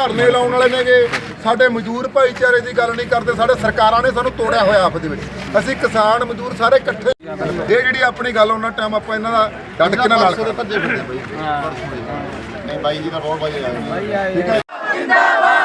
ਧਰਨੇ ਲਾਉਣ ਵਾਲੇ ਨੇਗੇ। ਸਾਡੇ ਮਜ਼ਦੂਰ ਭਾਈਚਾਰੇ ਦੀ ਗੱਲ ਨਹੀਂ ਕਰਦੇ। ਸਾਡੇ ਸਰਕਾਰਾਂ ਨੇ ਸਾਨੂੰ ਤੋੜਿਆ ਹੋਇਆ ਆਪਸ ਦੇ ਵਿੱਚ। ਅਸੀਂ ਕਿਸਾਨ ਮਜ਼ਦੂਰ ਸਾਰੇ ਇਕੱਠੇ। ਇਹ ਜਿਹੜੀ ਆਪਣੀ ਗੱਲ ਉਹਨਾਂ ਟਾਈਮ ਆਪਾਂ ਇਹਨਾਂ ਦਾ ਡੰਡ ਕੇ ਨਾਲ ਦੇ ਭੱਜੇ ਫਿਰਦੇ ਬਈ। ਨਹੀਂ ਬਾਈ ਜੀ ਦਾ ਬਹੁਤ ਬਾਈ ਆ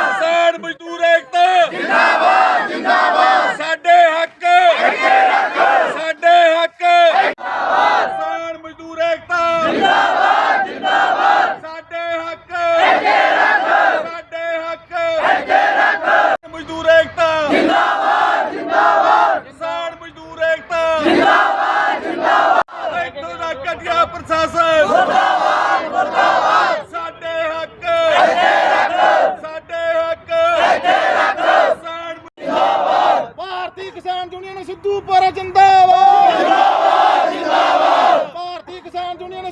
ਕਿਸਾਨ ਮਜ਼ਦੂਰ ਏਕਤਾ। ਜਿੰਦਾਬਾਦ ਜਿੰਦਾਬਾਦ ਸਾਡੇ ਹੱਕ ਇੱਥੇ ਰੱਖੋ ਸਾਡੇ ਹੱਕ ਜਿੰਦਾਬਾਦ ਕਿਸਾਨ ਮਜ਼ਦੂਰ ਏਕਤਾ ਜਿੰਦਾਬਾਦ ਜਿੰਦਾਬਾਦ ਸਾਡੇ ਹੱਕ ਇੱਥੇ ਰੱਖੋ ਸਾਡੇ ਹੱਕ ਇੱਥੇ ਰੱਖੋ ਮਜ਼ਦੂਰ ਏਕਤਾ ਜਿੰਦਾਬਾਦ ਜਿੰਦਾਬਾਦ ਕਿਸਾਨ ਮਜ਼ਦੂਰ ਏਕਤਾ ਜਿੰਦਾਬਾਦ ਜਿੰਦਾਬਾਦ ਇੱਥੋਂ ਦਾ ਘਟਿਆ ਪ੍ਰਸ਼ਾਸਨ ਮੁਰਦਾਬਾਦ ਮੁਰਦਾਬਾਦ ਸਾਡੇ ਹੱਕ। ਸਾਡੇ ਹੱਕ। ਕਿਸਾਨ ਭਾਰਤੀ ਕਿਸਾਨ ਯੂਨੀਅਨ ਸਿੱਧੂਪੁਰ ਜਿੰਦਾਬਾਦ ਜਿੰਦਾਬਾਦ। ਜਿੰਦਾਬਾਦ ਭਾਰਤੀ ਕਿਸਾਨ ਯੂਨੀਅਨ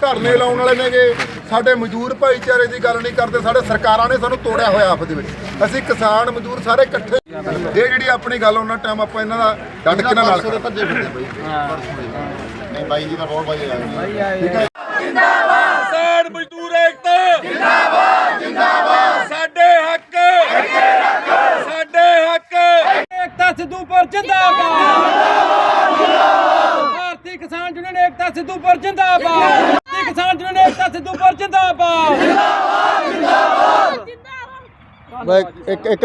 ਧਰਨੇ ਲਾਉਣ ਵਾਲੇ ਨੇਗੇ। ਸਾਡੇ ਮਜ਼ਦੂਰ ਭਾਈਚਾਰੇ ਦੀ ਗੱਲ ਨਹੀਂ ਕਰਦੇ। ਸਾਡੇ ਸਰਕਾਰਾਂ ਨੇ ਸਾਨੂੰ ਤੋੜਿਆ ਹੋਇਆ ਆਪਸ ਦੇ ਵਿੱਚ। ਅਸੀਂ ਕਿਸਾਨ ਮਜ਼ਦੂਰ ਸਾਰੇ ਇਕੱਠੇ। ਇਹ ਜਿਹੜੀ ਆਪਣੀ ਗੱਲ ਉਹਨਾਂ ਟਾਈਮ ਆਪਾਂ ਇਹਨਾਂ ਦਾ ਡੰਡ ਕੇ ਨਾਲ ਭੱਜੇ ਫਿਰਦੇ ਬਈ। ਬਾਈ ਜੀ ਦਾ ਬਹੁਤ ਬਾਈ ਆ ਕਿਸਾਨ ਮਜ਼ਦੂਰ ਏਕਤਾ। ਜਿੰਦਾਬਾਦ ਜਿੰਦਾਬਾਦ। ਸਾਡੇ ਹੱਕ। ਇੱਥੇ ਰੱਖੋ ਸਾਡੇ ਹੱਕ। ਏਕਤਾ ਸਿੱਧੂਪੁਰ ਜਿੰਦਾਬਾਦ। ਭਾਰਤੀ ਕਿਸਾਨ ਯੂਨੀਅਨ ਏਕਤਾ ਸਿੱਧੂਪੁਰ ਜਿੰਦਾਬਾਦ। ਭਾਰਤੀ ਕਿਸਾਨ ਯੂਨੀਅਨ ਏਕਤਾ ਸਿੱਧੂਪੁਰ ਜਿੰਦਾਬਾਦ। ਇੱਕ ਇੱਕ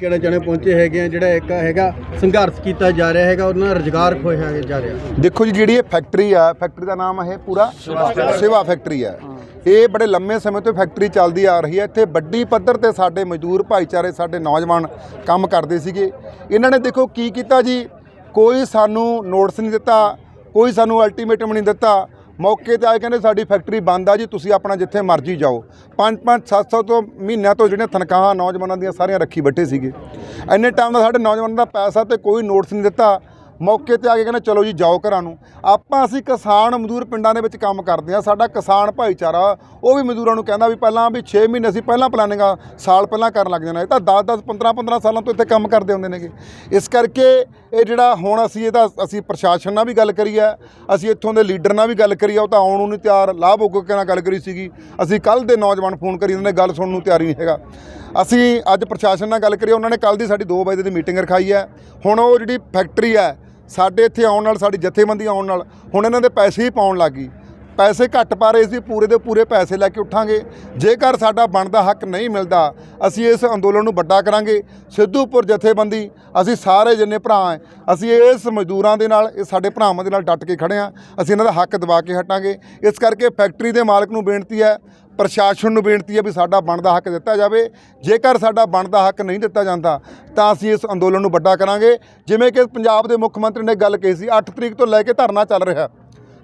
ਕਿਹੜੇ ਜਣੇ ਪਹੁੰਚੇ ਹੈਗੇ ਆ, ਜਿਹੜਾ ਇੱਕ ਹੈਗਾ, ਸੰਘਰਸ਼ ਕੀਤਾ ਜਾ ਰਿਹਾ ਹੈਗਾ, ਉਹਨਾਂ ਦਾ ਰੁਜ਼ਗਾਰ ਖੋਇਆ ਜਾ ਰਿਹਾ ਦੇਖੋ ਜੀ, ਜਿਹੜੀ ਇਹ ਫੈਕਟਰੀ ਆ ਫੈਕਟਰੀ ਦਾ ਨਾਮ ਹੈ ਪੂਰਾ ਸੇਵਾ ਫੈਕਟਰੀ ਆ। ਇਹ ਬੜੇ ਲੰਮੇ ਸਮੇਂ ਤੋਂ ਫੈਕਟਰੀ ਚੱਲਦੀ ਆ ਰਹੀ ਹੈ। ਇੱਥੇ ਵੱਡੀ ਪੱਧਰ ਤੇ ਸਾਡੇ ਮਜ਼ਦੂਰ ਭਾਈਚਾਰੇ, ਸਾਡੇ ਨੌਜਵਾਨ ਕੰਮ ਕਰਦੇ ਸੀਗੇ। ਇਹਨਾਂ ਨੇ ਦੇਖੋ ਕੀ ਕੀਤਾ ਜੀ? ਕੋਈ ਸਾਨੂੰ ਨੋਟਿਸ ਨਹੀਂ ਦਿੱਤਾ, ਕੋਈ ਸਾਨੂੰ ਅਲਟੀਮੇਟਮ ਨਹੀਂ ਦਿੱਤਾ। ਮੌਕੇ ਤੇ ਆਏ, ਕਹਿੰਦੇ ਸਾਡੀ ਫੈਕਟਰੀ ਬੰਦ ਆ ਜੀ, ਤੁਸੀਂ ਆਪਣਾ ਜਿੱਥੇ ਮਰਜ਼ੀ ਜਾਓ। 5-5 700 ਤੋਂ ਮਹੀਨਿਆਂ ਤੋਂ ਜਿਹੜੀਆਂ ਤਨਖਾਹਾਂ ਨੌਜਵਾਨਾਂ ਦੀਆਂ ਸਾਰੀਆਂ ਰੱਖੀ ਬੈਠੇ ਸੀਗੇ। ਇੰਨੇ ਟਾਈਮ ਦਾ ਸਾਡੇ ਨੌਜਵਾਨਾਂ ਦਾ ਪੈਸਾ ਤੇ ਕੋਈ ਨੋਟਿਸ ਨਹੀਂ ਦਿੱਤਾ। ਮੌਕੇ ਤੇ ਆ ਕੇ ਕਹਿੰਦੇ, ਚਲੋ ਜੀ, ਜਾਓ ਘਰਾਂ ਨੂੰ। ਆਪਾਂ ਅਸੀਂ ਕਿਸਾਨ ਮਜ਼ਦੂਰ ਪਿੰਡਾਂ ਦੇ ਵਿੱਚ ਕੰਮ ਕਰਦੇ ਆ ਸਾਡਾ ਕਿਸਾਨ ਭਾਈਚਾਰਾ, ਉਹ ਵੀ ਮਜ਼ਦੂਰਾਂ ਨੂੰ ਕਹਿੰਦਾ ਵੀ ਪਹਿਲਾਂ ਵੀ 6 ਮਹੀਨੇ ਅਸੀਂ ਪਹਿਲਾਂ ਪਲਾਨਿੰਗਾਂ ਸਾਲ ਪਹਿਲਾਂ ਕਰਨ ਲੱਗ ਜਾਣਾ ਇਹ ਤਾਂ 10 10 15 15 ਸਾਲਾਂ ਤੋਂ ਇੱਥੇ ਕੰਮ ਕਰਦੇ ਹੁੰਦੇ ਨੇਗੇ। ਇਸ ਕਰਕੇ ਇਹ ਜਿਹੜਾ ਹੁਣ ਅਸੀਂ ਇਹਦਾ, ਅਸੀਂ ਪ੍ਰਸ਼ਾਸਨ ਨਾਲ ਵੀ ਗੱਲ ਕਰੀ ਹੈ, ਅਸੀਂ ਇੱਥੋਂ ਦੇ ਲੀਡਰ ਨਾਲ ਵੀ ਗੱਲ ਕਰੀ ਆ ਉਹ ਤਾਂ ਆਉਣ ਨੂੰ ਨਹੀਂ ਤਿਆਰ। ਲਾਭ ਉਗੋ ਨਾਲ ਗੱਲ ਕਰੀ ਸੀਗੀ। ਅਸੀਂ ਕੱਲ ਦੇ ਨੌਜਵਾਨ ਫੋਨ ਕਰੀ, ਉਹਨਾਂ ਨੇ ਗੱਲ ਸੁਣਨ ਨੂੰ ਤਿਆਰੀ ਨਹੀਂ ਹੈਗਾ। ਅਸੀਂ ਅੱਜ ਪ੍ਰਸ਼ਾਸਨ ਨਾਲ ਗੱਲ ਕਰੀ, ਉਹਨਾਂ ਨੇ ਕੱਲ ਦੀ ਸਾਡੀ 2 ਵਜੇ ਦੀ ਮੀਟਿੰਗ ਰਖਾਈ ਹੈ। ਹੁਣ ਉਹ ਜਿਹੜੀ ਫੈਕਟਰੀ ਹੈ, ਸਾਡੇ ਇੱਥੇ ਆਉਣ ਨਾਲ, ਸਾਡੀ ਜਥੇਬੰਦੀ ਆਉਣ ਨਾਲ, ਹੁਣ ਇਹਨਾਂ ਦੇ ਪੈਸੇ ਹੀ ਪਾਉਣ ਲੱਗੀ ਪੈਸੇ ਘੱਟ ਪਾ ਰਹੇ ਸੀ, ਪੂਰੇ ਦੇ ਪੂਰੇ ਪੈਸੇ ਲੈ ਕੇ ਉੱਠਾਂਗੇ। ਜੇਕਰ ਸਾਡਾ ਬਣਦਾ ਹੱਕ ਨਹੀਂ ਮਿਲਦਾ, ਅਸੀਂ ਇਸ ਅੰਦੋਲਨ ਨੂੰ ਵੱਡਾ ਕਰਾਂਗੇ। ਸਿੱਧੂਪੁਰ ਜਥੇਬੰਦੀ, ਅਸੀਂ ਸਾਰੇ ਜਿੰਨੇ ਭਰਾ ਹੈ, ਅਸੀਂ ਇਸ ਮਜ਼ਦੂਰਾਂ ਦੇ ਨਾਲ, ਇਹ ਸਾਡੇ ਭਰਾਵਾਂ ਦੇ ਨਾਲ ਡਟ ਕੇ ਖੜੇ ਆ ਅਸੀਂ ਇਹਨਾਂ ਦਾ ਹੱਕ ਦਬਾ ਕੇ ਹਟਾਂਗੇ। ਇਸ ਕਰਕੇ ਫੈਕਟਰੀ ਦੇ ਮਾਲਕ ਨੂੰ ਬੇਨਤੀ ਹੈ ਪ੍ਰਸ਼ਾਸਨ ਨੂੰ ਬੇਨਤੀ ਹੈ ਵੀ ਸਾਡਾ ਬਣਦਾ ਹੱਕ ਦਿੱਤਾ ਜਾਵੇ। ਜੇਕਰ ਸਾਡਾ ਬਣਦਾ ਹੱਕ ਨਹੀਂ ਦਿੱਤਾ ਜਾਂਦਾ, ਤਾਂ ਅਸੀਂ ਇਸ ਅੰਦੋਲਨ ਨੂੰ ਵੱਡਾ ਕਰਾਂਗੇ। ਜਿਵੇਂ ਕਿ ਪੰਜਾਬ ਦੇ ਮੁੱਖ ਮੰਤਰੀ ਨੇ ਗੱਲ ਕਹੀ ਸੀ 8 ਤਰੀਕ ਤੋਂ ਲੈ ਕੇ ਧਰਨਾ ਚੱਲ ਰਿਹਾ।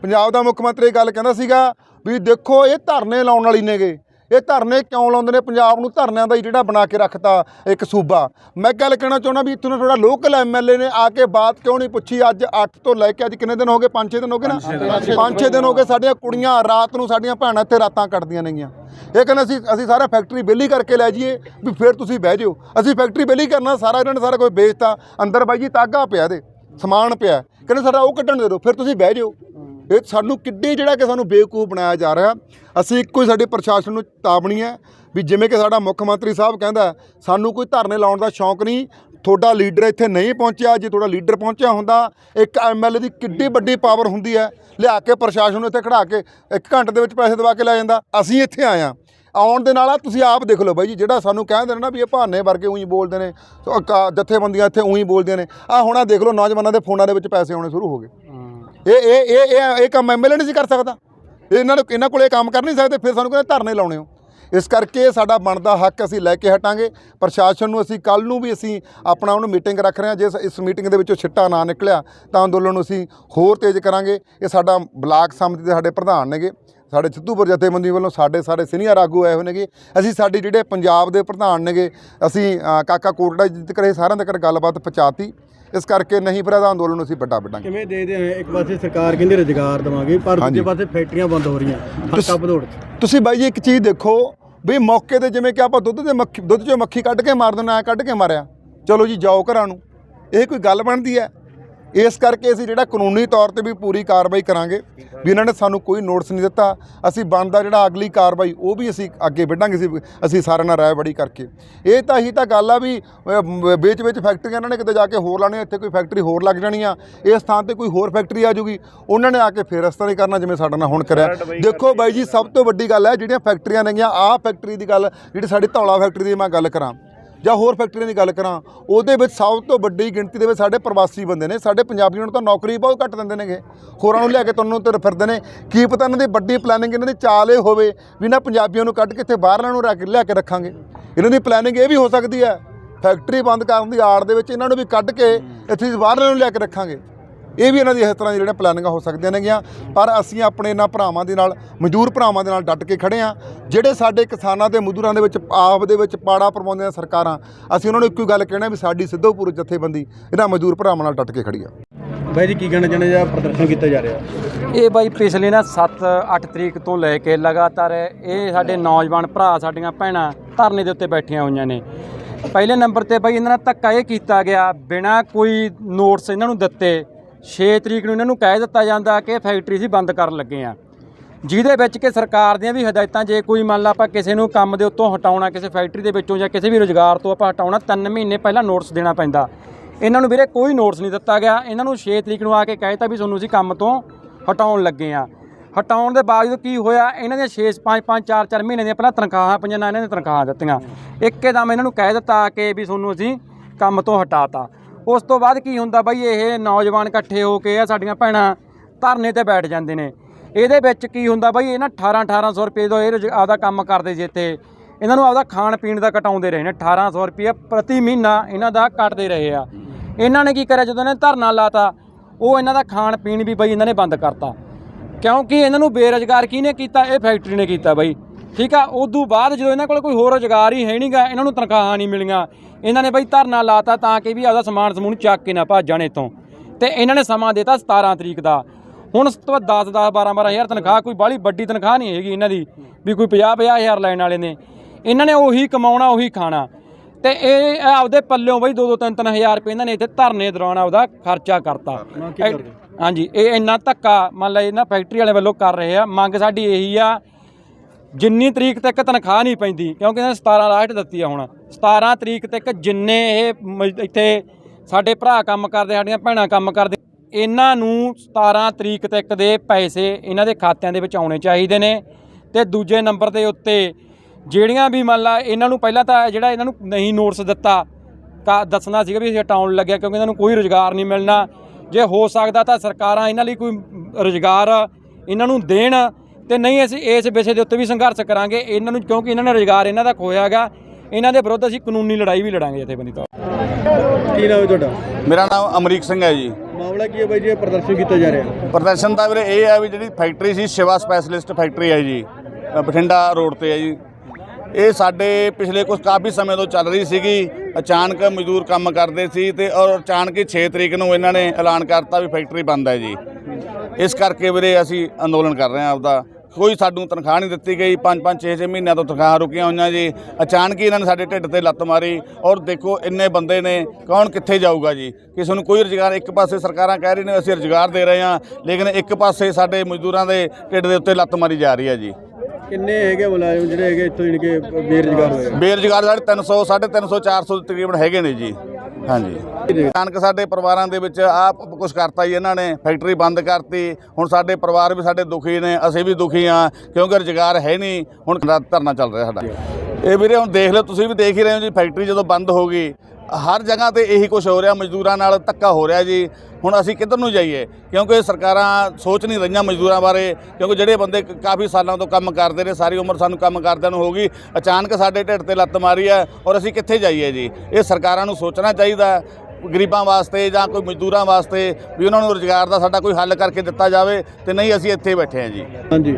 ਪੰਜਾਬ ਦਾ ਮੁੱਖ ਮੰਤਰੀ ਇਹ ਗੱਲ ਕਹਿੰਦਾ ਸੀਗਾ ਵੀ ਦੇਖੋ, ਇਹ ਧਰਨੇ ਲਾਉਣ ਵਾਲੀ ਨੇਗੇ। ਇਹ ਧਰਨੇ ਕਿਉਂ ਲਾਉਂਦੇ ਨੇ? ਪੰਜਾਬ ਨੂੰ ਧਰਨਿਆਂ ਦਾ ਹੀ ਜਿਹੜਾ ਬਣਾ ਕੇ ਰੱਖਤਾ ਇੱਕ ਸੂਬਾ। ਮੈਂ ਗੱਲ ਕਹਿਣਾ ਚਾਹੁੰਦਾ ਵੀ ਇੱਥੋਂ ਥੋੜਾ ਲੋਕਲ ਐਮਐਲਏ ਨੇ ਆ ਕੇ ਬਾਤ ਕਿਉਂ ਨਹੀਂ ਪੁੱਛੀ? ਅੱਜ 8 ਤੋਂ ਲੈ ਕੇ ਅੱਜ ਕਿੰਨੇ ਦਿਨ ਹੋ ਗਏ? 5-6 ਦਿਨ ਹੋ ਗਏ ਨਾ? 5-6 ਦਿਨ। ਹੋ ਗਏ ਸਾਡੀਆਂ ਕੁੜੀਆਂ ਰਾਤ ਨੂੰ ਸਾਡੀਆਂ ਭੈਣਾਂ ਇੱਥੇ ਰਾਤਾਂ ਕੱਟਦੀਆਂ ਨੇਗੀਆਂ। ਇਹ ਕਹਿੰਦੇ ਅਸੀਂ ਅਸੀਂ ਸਾਰਾ ਫੈਕਟਰੀ ਬੇਲੀ ਕਰਕੇ ਲੈ ਜਾਈਏ ਵੀ ਫਿਰ ਤੁਸੀਂ ਬਹਿ ਜਾਓ ਅਸੀਂ ਫੈਕਟਰੀ ਬੇਲੀ ਕਰਨਾ ਸਾਰਾ ਇਹਨਾਂ ਨੇ ਸਾਰਾ ਕੁਝ ਵੇਚਤਾ। ਅੰਦਰ ਬਾਈ ਜੀ ਤਾਗਾ ਪਿਆ ਦੇ ਸਮਾਨ ਪਿਆ। ਕਹਿੰਦੇ ਸਾਡਾ ਉਹ ਕੱਢਣ ਦੇ ਦਿਓ ਫਿਰ ਤੁਸੀਂ ਬਹਿ ਜਾਓ ਇਹ ਸਾਨੂੰ ਕਿੱਡੀ ਜਿਹੜਾ ਕਿ ਸਾਨੂੰ ਬੇਵਕੂਫ ਬਣਾਇਆ ਜਾ ਰਿਹਾ। ਅਸੀਂ ਇੱਕੋ ਹੀ ਸਾਡੇ ਪ੍ਰਸ਼ਾਸਨ ਨੂੰ ਤਾਬਣੀ ਹੈ ਵੀ ਜਿਵੇਂ ਕਿ ਸਾਡਾ ਮੁੱਖ ਮੰਤਰੀ ਸਾਹਿਬ ਕਹਿੰਦਾ, ਸਾਨੂੰ ਕੋਈ ਧਰਨੇ ਲਾਉਣ ਦਾ ਸ਼ੌਂਕ ਨਹੀਂ, ਤੁਹਾਡਾ ਲੀਡਰ ਇੱਥੇ ਨਹੀਂ ਪਹੁੰਚਿਆ, ਜੇ ਤੁਹਾਡਾ ਲੀਡਰ ਪਹੁੰਚਿਆ ਹੁੰਦਾ, ਇੱਕ ਐਮਐਲਏ ਦੀ ਕਿੱਡੀ ਵੱਡੀ ਪਾਵਰ ਹੁੰਦੀ ਹੈ, ਲਿਆ ਕੇ ਪ੍ਰਸ਼ਾਸਨ ਨੂੰ ਇੱਥੇ ਖੜਾ ਕੇ ਇੱਕ ਘੰਟੇ ਦੇ ਵਿੱਚ ਪੈਸੇ ਦਵਾ ਕੇ ਲੈ ਜਾਂਦਾ। ਅਸੀਂ ਇੱਥੇ ਆਏ ਹਾਂ। ਆਉਣ ਦੇ ਨਾਲ ਆ ਤੁਸੀਂ ਆਪ ਦੇਖ ਲਓ ਬਾਈ ਜੀ, ਜਿਹੜਾ ਸਾਨੂੰ ਕਹਿੰਦੇ ਨੇ ਨਾ ਵੀ ਇਹ ਬਹਾਨੇ ਵਰਗੇ ਉਹੀ ਬੋਲਦੇ ਨੇ ਸੋ ਜਥੇਬੰਦੀਆਂ ਇੱਥੇ ਉਹੀ ਬੋਲਦੀਆਂ ਨੇ। ਆ ਹੁਣ ਆ ਦੇਖ ਲਓ ਨੌਜਵਾਨਾਂ ਦੇ ਫੋਨਾਂ ਦੇ ਵਿੱਚ ਪੈਸੇ ਆਉਣੇ ਸ਼ੁਰੂ ਹੋ ਗਏ। ਇਹ ਇਹ ਇਹ ਇਹ ਇਹ ਕੰਮ ਐਮਐਲਏ ਨਹੀਂ ਸੀ ਕਰ ਸਕਦਾ। ਇਹ ਇਹਨਾਂ ਨੂੰ ਇਹਨਾਂ ਕੋਲ ਇਹ ਕੰਮ ਕਰ ਨਹੀਂ ਸਕਦੇ, ਫਿਰ ਸਾਨੂੰ ਕਹਿੰਦੇ ਧਰਨੇ ਲਾਉਣੇ ਹੋ। ਇਸ ਕਰਕੇ ਸਾਡਾ ਬਣਦਾ ਹੱਕ ਅਸੀਂ ਲੈ ਕੇ ਹਟਾਂਗੇ। ਪ੍ਰਸ਼ਾਸਨ ਨੂੰ ਅਸੀਂ ਕੱਲ ਨੂੰ ਵੀ ਅਸੀਂ ਆਪਣਾ ਉਹਨੂੰ ਮੀਟਿੰਗ ਰੱਖ ਰਹੇ ਹਾਂ। ਜੇ ਇਸ- ਮੀਟਿੰਗ ਦੇ ਵਿੱਚੋਂ ਛਿੱਟਾ ਨਾ ਨਿਕਲਿਆ, ਤਾਂ ਅੰਦੋਲਨ ਨੂੰ ਅਸੀਂ ਹੋਰ ਤੇਜ਼ ਕਰਾਂਗੇ। ਇਹ ਸਾਡਾ ਬਲਾਕ ਸਮਿਤੀ ਦੇ ਸਾਡੇ ਪ੍ਰਧਾਨ ਨੇਗੇ। ਸਾਡੇ ਸਿੱਧੂਪੁਰ ਜਥੇਬੰਦੀ ਵੱਲੋਂ ਸਾਡੇ ਸਾਰੇ ਸੀਨੀਅਰ ਆਗੂ ਆਏ ਹੋਏ ਨੇਗੇ। ਅਸੀਂ ਸਾਡੇ ਜਿਹੜੇ ਪੰਜਾਬ ਦੇ ਪ੍ਰਧਾਨ ਨੇਗੇ, ਅਸੀਂ ਕਾਕਾ ਕੋਟੜਾ ਜੀ ਤੱਕ ਇਹ ਸਾਰਿਆਂ ਤੱਕ ਗੱਲਬਾਤ ਪਹੁੰਚਾਤੀ। ਇਸ ਕਰਕੇ ਨਹੀਂ ਫਿਰ ਇਹਦਾ ਅੰਦੋਲਨ ਨੂੰ ਅਸੀਂ ਵੱਡਾ ਵੱਡਾਂਗੇ। ਕਿਵੇਂ ਦੇ ਦੇ ਇੱਕ ਪਾਸੇ ਸਰਕਾਰ ਕਹਿੰਦੀ ਰੁਜ਼ਗਾਰ ਦੇਵਾਂਗੇ ਪਰ ਦੂਜੇ। ਪਾਸੇ ਫੈਕਟਰੀਆਂ ਬੰਦ ਹੋ ਰਹੀਆਂ ਤੁਸੀਂ- ਭਦੌੜ ਤੁਸੀਂ ਬਾਈ ਜੀ ਇੱਕ ਚੀਜ਼ ਦੇਖੋ ਵੀ ਮੌਕੇ ਤੇ ਜਿਵੇਂ ਕਿ ਆਪਾਂ ਦੁੱਧ ਦੇ ਮੱਖੀ ਦੁੱਧ ਚੋਂ ਮੱਖੀ ਕੱਢ ਕੇ ਮਾਰ ਦਿੰਦਾ ਐ ਕੱਢ ਕੇ ਮਾਰਿਆ। ਚਲੋ ਜੀ ਜਾਓ ਘਰਾਂ ਨੂੰ। ਇਹ ਕੋਈ ਗੱਲ ਬਣਦੀ ਹੈ? ਇਸ ਕਰਕੇ ਅਸੀਂ ਜਿਹੜਾ ਕਾਨੂੰਨੀ ਤੌਰ ਤੇ ਵੀ ਪੂਰੀ ਕਾਰਵਾਈ ਕਰਾਂਗੇ ਵੀ ਇਹਨਾਂ ਨੇ ਸਾਨੂੰ ਕੋਈ ਨੋਟਿਸ ਨਹੀਂ ਦਿੱਤਾ। ਅਸੀਂ ਬਣਦਾ ਜਿਹੜਾ ਅਗਲੀ ਕਾਰਵਾਈ ਉਹ ਵੀ ਅਸੀਂ ਅੱਗੇ ਵਧਾਂਗੇ ਅਸੀਂ ਅਸੀਂ ਸਾਰਿਆਂ ਨਾਲ ਰਾਏ ਬੜੀ ਕਰਕੇ। ਇਹ ਤਾਂ ਹੀ ਤਾਂ ਗੱਲ ਆ ਵੀ ਵਿੱਚ ਵਿੱਚ ਫੈਕਟਰੀਆਂ ਇਹਨਾਂ ਨੇ ਕਿਤੇ ਜਾ ਕੇ ਹੋਰ ਲਾਉਣੀਆਂ ਇੱਥੇ ਕੋਈ ਫੈਕਟਰੀ ਹੋਰ ਲੱਗ ਜਾਣੀ ਆ ਇਸ ਥਾਂ ਤੇ ਕੋਈ ਹੋਰ ਫੈਕਟਰੀ ਆ ਜੂਗੀ ਉਹਨਾਂ ਨੇ ਆ ਕੇ ਫੇਰ ਇਸ ਤਰ੍ਹਾਂ ਹੀ ਕਰਨਾ ਜਿਵੇਂ ਸਾਡਾ ਨਾਲ ਹੁਣ ਕਰਿਆ। ਦੇਖੋ ਬਾਈ ਜੀ ਸਭ ਤੋਂ ਵੱਡੀ ਗੱਲ ਹੈ ਜਿਹੜੀਆਂ ਫੈਕਟਰੀਆਂ ਨੇਗੀਆਂ ਆਹ ਫੈਕਟਰੀ ਦੀ ਗੱਲ ਜਿਹੜੀ ਸਾਡੀ ਧੌਲਾ ਫੈਕਟਰੀ ਦੀ ਮੈਂ ਗੱਲ ਕਰਾਂ। ਜਾਂ ਹੋਰ ਫੈਕਟਰੀਆਂ ਦੀ ਗੱਲ ਕਰਾਂ, ਉਹਦੇ ਵਿੱਚ ਸਭ ਤੋਂ ਵੱਡੀ ਗਿਣਤੀ ਦੇ ਵਿੱਚ ਸਾਡੇ ਪ੍ਰਵਾਸੀ ਬੰਦੇ ਨੇ, ਸਾਡੇ ਪੰਜਾਬੀਆਂ ਨੂੰ ਤਾਂ ਨੌਕਰੀ ਬਹੁਤ ਘੱਟ ਦਿੰਦੇ ਨੇਗੇ। ਹੋਰਾਂ ਨੂੰ ਲਿਆ ਕੇ ਤੁਹਾਨੂੰ ਤੇ ਫਿਰਦੇ ਨੇ। ਕੀ ਪਤਾ ਇਹਨਾਂ ਦੀ ਵੱਡੀ ਪਲੈਨਿੰਗ ਇਹਨਾਂ ਦੀ ਚਾਲ ਇਹ ਹੋਵੇ ਵੀ ਨਾ ਪੰਜਾਬੀਆਂ ਨੂੰ ਕੱਢ ਕੇ ਇੱਥੇ ਬਾਹਰਲਿਆਂ ਨੂੰ ਰੱਖ ਲਿਆ ਕੇ ਰੱਖਾਂਗੇ। ਇਹਨਾਂ ਦੀ ਪਲੈਨਿੰਗ ਇਹ ਵੀ ਹੋ ਸਕਦੀ ਹੈ, ਫੈਕਟਰੀ ਬੰਦ ਕਰਨ ਦੀ ਆੜ ਦੇ ਵਿੱਚ ਇਹਨਾਂ ਨੂੰ ਵੀ ਕੱਢ ਕੇ ਇੱਥੇ ਬਾਹਰਲਿਆਂ ਨੂੰ ਲਿਆ ਕੇ ਰੱਖਾਂਗੇ। ਇਹ ਵੀ ਇਹਨਾਂ ਦੀ ਇਸ ਤਰ੍ਹਾਂ ਦੀ ਜਿਹੜੀਆਂ ਪਲੈਨਿੰਗਾਂ ਹੋ ਸਕਦੀਆਂ ਨੇਗੀਆਂ। ਪਰ ਅਸੀਂ ਆਪਣੇ ਇਹਨਾਂ ਭਰਾਵਾਂ ਦੇ ਨਾਲ ਮਜ਼ਦੂਰ ਭਰਾਵਾਂ ਦੇ ਨਾਲ ਡਟ ਕੇ ਖੜੇ ਆ ਜਿਹੜੇ ਸਾਡੇ ਕਿਸਾਨਾਂ ਤੇ ਮਜ਼ਦੂਰਾਂ ਦੇ ਵਿੱਚ ਆਪ ਦੇ ਵਿੱਚ ਪਾੜਾ ਪਰਵਾਉਂਦੀਆਂ ਸਰਕਾਰਾਂ ਅਸੀਂ ਉਹਨਾਂ ਨੂੰ ਇੱਕੋ ਹੀ ਗੱਲ ਕਹਿਣਾ ਵੀ ਸਾਡੀ ਸਿੱਧੋਪੁਰ ਜਥੇਬੰਦੀ ਇਹਨਾਂ ਮਜ਼ਦੂਰ ਭਰਾਵਾਂ ਨਾਲ ਡਟ ਕੇ ਖੜੀ ਆ। ਬਾਈ ਜੀ ਕੀ ਕਹਿਣਾ ਚਾਹੁੰਦੇ ਜਾਂ ਪ੍ਰਦਰਸ਼ਨ ਕੀਤਾ ਜਾ ਰਿਹਾ? ਇਹ ਬਾਈ ਪਿਛਲੇ ਨਾ 7-8 ਤਰੀਕ ਤੋਂ ਲੈ ਕੇ ਲਗਾਤਾਰ ਇਹ ਸਾਡੇ ਨੌਜਵਾਨ ਭਰਾ ਸਾਡੀਆਂ ਭੈਣਾਂ ਧਰਨੇ ਦੇ ਉੱਤੇ ਬੈਠੀਆਂ ਹੋਈਆਂ ਨੇ। ਪਹਿਲੇ ਨੰਬਰ ਤੇ ਬਾਈ ਇਹਨਾਂ ਨਾਲ ਧੱਕਾ ਇਹ ਕੀਤਾ ਗਿਆ ਬਿਨਾਂ ਕੋਈ ਨੋਟਿਸ ਇਹਨਾਂ ਨੂੰ ਦਿੱਤੇ 6 ਤਰੀਕ ਨੂੰ ਇਹਨਾਂ ਨੂੰ ਕਹਿ ਦਿੱਤਾ ਜਾਂਦਾ ਕਿ ਫੈਕਟਰੀ ਸੀ ਬੰਦ ਕਰਨ ਲੱਗੇ ਆ ਜਿਹਦੇ ਵਿੱਚ ਕਿ ਸਰਕਾਰ ਦੀਆਂ ਵੀ ਹਦਾਇਤਾਂ, ਜੇ ਕੋਈ ਮੰਨ ਲਾ ਆਪਾਂ ਕਿਸੇ ਨੂੰ ਕੰਮ ਦੇ ਉੱਤੋਂ ਹਟਾਉਣਾ, ਕਿਸੇ ਫੈਕਟਰੀ ਦੇ ਵਿੱਚੋਂ ਜਾਂ ਕਿਸੇ ਵੀ ਰੁਜ਼ਗਾਰ ਤੋਂ ਆਪਾਂ ਹਟਾਉਣਾ 3 ਮਹੀਨੇ ਪਹਿਲਾਂ ਨੋਟਿਸ ਦੇਣਾ ਪੈਂਦਾ। ਇਹਨਾਂ ਨੂੰ ਵੀਰੇ ਕੋਈ ਨੋਟਿਸ ਨਹੀਂ ਦਿੱਤਾ ਗਿਆ। ਇਹਨਾਂ ਨੂੰ 6 ਤਰੀਕ ਨੂੰ ਆ ਕੇ ਕਹਿਤਾ ਵੀ ਤੁਹਾਨੂੰ ਅਸੀਂ ਕੰਮ ਤੋਂ ਹਟਾਉਣ ਲੱਗੇ ਆ ਹਟਾਉਣ ਦੇ ਬਾਵਜੂਦ ਕੀ ਹੋਇਆ, ਇਹਨਾਂ ਦੀਆਂ 6 5 5 4 4 ਮਹੀਨੇ ਦੀਆਂ ਪਹਿਲਾਂ ਤਨਖਾਹਾਂ ਪਈਆਂ ਨਾ ਇਹਨਾਂ ਨੇ ਤਨਖਾਹਾਂ ਦਿੱਤੀਆਂ। ਇੱਕਦਮ ਇਹਨਾਂ ਨੂੰ ਕਹਿ ਦਿੱਤਾ ਕਿ ਵੀ ਤੁਹਾਨੂੰ ਅਸੀਂ ਕੰਮ ਤੋਂ ਹਟਾਤਾ ਉਸ ਤੋਂ ਬਾਅਦ ਕੀ ਹੁੰਦਾ ਬਾਈ ਇਹ ਨੌਜਵਾਨ ਇਕੱਠੇ ਹੋ ਕੇ ਆ, ਸਾਡੀਆਂ ਭੈਣਾਂ ਧਰਨੇ ਤੇ ਬੈਠ ਜਾਂਦੇ ਨੇ। ਇਹਦੇ ਵਿੱਚ ਕੀ ਹੁੰਦਾ ਬਾਈ ਇਹ ਨਾ 18 1800 ਰੁਪਏ ਦਾ ਇਹ ਰੁਜ਼- ਆਪਦਾ ਕੰਮ ਕਰਦੇ ਸੀ ਇੱਥੇ। ਇਹਨਾਂ ਨੂੰ ਆਪਦਾ ਖਾਣ ਪੀਣ ਦਾ ਕਟਾਉਂਦੇ ਰਹੇ ਨੇ। 1800 ਰੁਪਏ ਪ੍ਰਤੀ ਮਹੀਨਾ ਇਹਨਾਂ ਦਾ ਕੱਟਦੇ ਰਹੇ ਆ। ਇਹਨਾਂ ਨੇ ਕੀ ਕਰਿਆ ਜਦੋਂ ਇਹਨਾਂ ਨੇ ਧਰਨਾ ਲਾਤਾ, ਉਹ ਇਹਨਾਂ ਦਾ ਖਾਣ ਪੀਣ ਵੀ ਬਈ ਇਹਨਾਂ ਨੇ ਬੰਦ ਕਰਤਾ। ਕਿਉਂਕਿ ਇਹਨਾਂ ਨੂੰ ਬੇਰੁਜ਼ਗਾਰ ਕਿਹਨੇ ਕੀਤਾ? ਇਹ ਫੈਕਟਰੀ ਨੇ ਕੀਤਾ ਬਈ। ਠੀਕ ਆ ਉਦੋਂ ਬਾਅਦ ਜਦੋਂ ਇਹਨਾਂ ਕੋਲ ਕੋਈ ਹੋਰ ਰੁਜ਼ਗਾਰ ਹੀ ਹੈ ਨਹੀਂਗਾ ਇਹਨਾਂ ਨੂੰ ਤਨਖਾਹਾਂ ਨਹੀਂ ਮਿਲੀਆਂ। ਇਹਨਾਂ ਨੇ ਬਈ ਧਰਨਾ ਲਾਤਾ ਤਾਂ ਕਿ ਵੀ ਆਪਦਾ ਸਮਾਨ ਸਮੂਨ ਚੱਕ ਕੇ ਨਾ ਭੱਜ ਜਾਣ ਇੱਥੋਂ। ਤੇ ਇਹਨਾਂ ਨੇ ਸਮਾਂ ਦਿੱਤਾ 17 ਤਰੀਕ ਦਾ। ਹੁਣ ਉਸ ਤੋਂ ਬਾਅਦ 10 10 12 12 ਹਜ਼ਾਰ ਤਨਖਾਹ ਕੋਈ ਬਾਹਲੀ ਵੱਡੀ ਤਨਖਾਹ ਨਹੀਂ ਹੈਗੀ ਇਹਨਾਂ ਦੀ ਵੀ ਕੋਈ 50 50 ਹਜ਼ਾਰ ਲੈਣ ਵਾਲੇ ਨੇ। ਇਹਨਾਂ ਨੇ ਉਹੀ ਕਮਾਉਣਾ ਉਹੀ ਖਾਣਾ। ਤੇ ਇਹ ਆਪਦੇ ਪੱਲਿਓਂ ਬਈ 2 2 3 3 ਹਜ਼ਾਰ ਰੁਪਏ ਇਹਨਾਂ ਨੇ ਇੱਥੇ ਧਰਨੇ ਦੌਰਾਨ ਆਪਦਾ ਖਰਚਾ ਕਰਤਾ। ਹਾਂਜੀ ਇਹ ਇੰਨਾ ਧੱਕਾ ਮੰਨ ਲਾ ਇਹਨਾਂ ਫੈਕਟਰੀ ਵਾਲੇ ਵੱਲੋਂ ਕਰ ਰਹੇ ਆ ਮੰਗ ਸਾਡੀ ਇਹੀ ਆ ਜਿੰਨੀ ਤਰੀਕ ਤੱਕ ਤਨਖਾਹ ਨਹੀਂ ਪੈਂਦੀ, ਕਿਉਂਕਿ ਇਹਨਾਂ ਨੇ 17 ਲਾਸਟ ਦਿੱਤੀ ਆ ਹੁਣ। 17 ਤਰੀਕ ਤੱਕ ਜਿੰਨੇ ਇਹ ਮਜ਼- ਇੱਥੇ ਸਾਡੇ ਭਰਾ ਕੰਮ ਕਰਦੇ, ਸਾਡੀਆਂ ਭੈਣਾਂ ਕੰਮ ਕਰਦੇ, ਇਹਨਾਂ ਨੂੰ 17 ਤਰੀਕ ਤੱਕ ਦੇ ਪੈਸੇ ਇਹਨਾਂ ਦੇ ਖਾਤਿਆਂ ਦੇ ਵਿੱਚ ਆਉਣੇ ਚਾਹੀਦੇ ਨੇ। ਤੇ ਦੂਜੇ ਨੰਬਰ ਦੇ ਉੱਤੇ ਜਿਹੜੀਆਂ ਵੀ ਮੰਨ ਲਾ, ਇਹਨਾਂ ਨੂੰ ਪਹਿਲਾਂ ਤਾਂ ਜਿਹੜਾ ਇਹਨਾਂ ਨੂੰ ਨਹੀਂ ਨੋਟਿਸ ਦਿੱਤਾ, ਕਾ, ਦੱਸਣਾ ਸੀਗਾ ਵੀ ਅਸੀਂ ਹਟਾਉਣ ਲੱਗਿਆ, ਕਿਉਂਕਿ ਇਹਨਾਂ ਨੂੰ ਕੋਈ ਰੁਜ਼ਗਾਰ ਨਹੀਂ ਮਿਲਣਾ। ਜੇ ਹੋ ਸਕਦਾ ਤਾਂ ਸਰਕਾਰਾਂ ਇਹਨਾਂ ਲਈ ਕੋਈ ਰੁਜ਼ਗਾਰ ਇਹਨਾਂ ਨੂੰ ਦੇਣ। ਤੇ ਨਹੀਂ ਅਸੀਂ ਇਸ ਵਿਸ਼ੇ ਦੇ ਉੱਤੇ ਵੀ ਸੰਘਰਸ਼ ਕਰਾਂਗੇ। ਇਹਨਾਂ ਨੂੰ ਕਿਉਂਕਿ ਇਹਨਾਂ ਨੇ ਰੁਜ਼ਗਾਰ ਇਹਨਾਂ ਦਾ ਖੋਇਆ ਹੈਗਾ। ਇਹਨਾਂ ਦੇ ਵਿਰੁੱਧ ਅਸੀਂ ਕਾਨੂੰਨੀ ਲੜਾਈ ਵੀ ਲੜਾਂਗੇ ਜਥੇਬੰਦੀ ਤੌਰ ਕੀ ਨਾਮ ਹੈ ਤੁਹਾਡਾ? ਮੇਰਾ ਨਾਮ ਅਮਰੀਕ ਸਿੰਘ ਹੈ ਜੀ। ਮਾਮਲਾ ਕੀ ਹੈ ਬਾਈ ਜੀ? ਇਹ ਪ੍ਰਦਰਸ਼ਨ ਕੀਤਾ ਜਾ ਰਿਹਾ। ਪ੍ਰਦਰਸ਼ਨ ਦਾ ਵੀਰੇ ਇਹ ਹੈ ਵੀ ਜਿਹੜੀ ਫੈਕਟਰੀ ਸੀ ਸ਼ਿਵਾ ਸਪੈਸ਼ਲਿਸਟ ਫੈਕਟਰੀ ਹੈ ਜੀ। ਬਠਿੰਡਾ ਰੋਡ ਤੇ ਹੈ ਜੀ। ਇਹ ਸਾਡੇ ਪਿਛਲੇ ਕੁਝ ਕਾਫੀ ਸਮੇਂ ਤੋਂ ਚੱਲ ਰਹੀ ਸੀਗੀ। ਅਚਾਨਕ ਮਜ਼ਦੂਰ ਕੰਮ ਕਰਦੇ ਸੀ ਤੇ ਔਰ ਅਚਾਨਕ ਹੀ 6 ਤਰੀਕ ਨੂੰ ਇਹਨਾਂ ਨੇ ਐਲਾਨ ਕਰਤਾ ਵੀ ਫੈਕਟਰੀ ਬੰਦ ਹੈ ਜੀ। ਇਸ ਕਰਕੇ ਵੀਰੇ ਅਸੀਂ ਅੰਦੋਲਨ ਕਰ ਰਹੇ ਹਾਂ ਆਪਦਾ। ਕੋਈ ਸਾਨੂੰ ਤਨਖਾਹ ਨਹੀਂ ਦਿੱਤੀ ਗਈ। 5-5 6-6 ਮਹੀਨਿਆਂ ਤੋਂ ਤਨਖਾਹ ਰੁਕੀਆਂ ਹੋਈਆਂ ਜੀ। ਅਚਾਨਕ ਹੀ ਇਹਨਾਂ ਨੇ ਸਾਡੇ ਢਿੱਡ ਤੇ ਲੱਤ ਮਾਰੀ ਔਰ ਦੇਖੋ ਇੰਨੇ ਬੰਦੇ ਨੇ, ਕੌਣ ਕਿੱਥੇ ਜਾਊਗਾ ਜੀ? ਕਿਸੇ ਨੂੰ ਕੋਈ ਰੁਜ਼ਗਾਰ, ਇੱਕ ਪਾਸੇ ਸਰਕਾਰਾਂ ਕਹਿ ਰਹੀਆਂ ਨੇ ਅਸੀਂ ਰੁਜ਼ਗਾਰ ਦੇ ਰਹੇ ਹਾਂ, ਲੇਕਿਨ ਇੱਕ ਪਾਸੇ ਸਾਡੇ ਮਜ਼ਦੂਰਾਂ ਦੇ ਢਿੱਡ ਦੇ ਉੱਤੇ ਲੱਤ ਮਾਰੀ ਜਾ ਰਹੀ ਹੈ ਜੀ। ਕਿੰਨੇ ਹੈਗੇ ਮੁਲਾਜ਼ਮ ਜਿਹੜੇ ਹੈਗੇ ਇੱਥੋਂ ਜਾਣੀ ਕਿ ਬੇਰੁਜ਼ਗਾਰ ਹੋਏ? ਬੇਰੁਜ਼ਗਾਰ ਸਾਡੇ 300 350 400 ਦੇ ਤਕਰੀਬਨ ਹੈਗੇ ਨੇ ਜੀ। ਹਾਂਜੀ। ਕਣਕ ਸਾਡੇ ਪਰਿਵਾਰਾਂ ਦੇ ਵਿੱਚ ਆਪ ਕੁਝ ਕਰਤਾ ਜੀ ਇਹਨਾਂ ਨੇ, ਫੈਕਟਰੀ ਬੰਦ ਕਰਤੀ। ਹੁਣ ਸਾਡੇ ਪਰਿਵਾਰ ਵੀ ਸਾਡੇ ਦੁਖੀ ਨੇ, ਅਸੀਂ ਵੀ ਦੁਖੀ ਆ ਕਿਉਂਕਿ ਰੁਜ਼ਗਾਰ ਹੈ ਨਹੀਂ। ਹੁਣ ਧਰਨਾ ਚੱਲ ਰਿਹਾ ਸਾਡਾ। ਇਹ ਵੀਰੇ, ਹੁਣ ਦੇਖ ਲਓ, ਤੁਸੀਂ ਵੀ ਦੇਖ ਹੀ ਰਹੇ ਹੋ ਜੀ, ਫੈਕਟਰੀ ਜਦੋਂ ਬੰਦ ਹੋ ਗਈ ਹਰ ਜਗ੍ਹਾ ਤੇ ਇਹੀ ਕੁਝ ਹੋ ਰਿਹਾ, ਮਜ਼ਦੂਰਾਂ ਨਾਲ ਧੱਕਾ ਹੋ ਰਿਹਾ ਜੀ। ਹੁਣ ਅਸੀਂ ਕਿੱਧਰ ਨੂੰ ਜਾਈਏ? ਕਿਉਂਕਿ ਸਰਕਾਰਾਂ ਸੋਚ ਨਹੀਂ ਰਹੀਆਂ ਮਜ਼ਦੂਰਾਂ ਬਾਰੇ, ਕਿਉਂਕਿ ਜਿਹੜੇ ਬੰਦੇ ਕਾਫੀ ਸਾਲਾਂ ਤੋਂ ਕੰਮ ਕਰਦੇ ਨੇ, ਸਾਰੀ ਉਮਰ ਸਾਨੂੰ ਕੰਮ ਕਰਦਿਆਂ ਨੂੰ ਹੋ ਗਈ, ਅਚਾਨਕ ਸਾਡੇ ਢਿੱਡ ਤੇ ਲੱਤ ਮਾਰੀ ਹੈ ਔਰ ਅਸੀਂ ਕਿੱਥੇ ਜਾਈਏ ਜੀ? ਇਹ ਸਰਕਾਰਾਂ ਨੂੰ ਸੋਚਣਾ ਚਾਹੀਦਾ ਗਰੀਬਾਂ ਵਾਸਤੇ ਜਾਂ ਕੋਈ ਮਜ਼ਦੂਰਾਂ ਵਾਸਤੇ, ਵੀ ਉਹਨਾਂ ਨੂੰ ਰੁਜ਼ਗਾਰ ਦਾ ਸਾਡਾ ਕੋਈ ਹੱਲ ਕਰਕੇ ਦਿੱਤਾ ਜਾਵੇ ਤੇ ਨਹੀਂ ਅਸੀਂ ਇੱਥੇ ਬੈਠੇ ਹਾਂ ਜੀ। ਹਾਂਜੀ।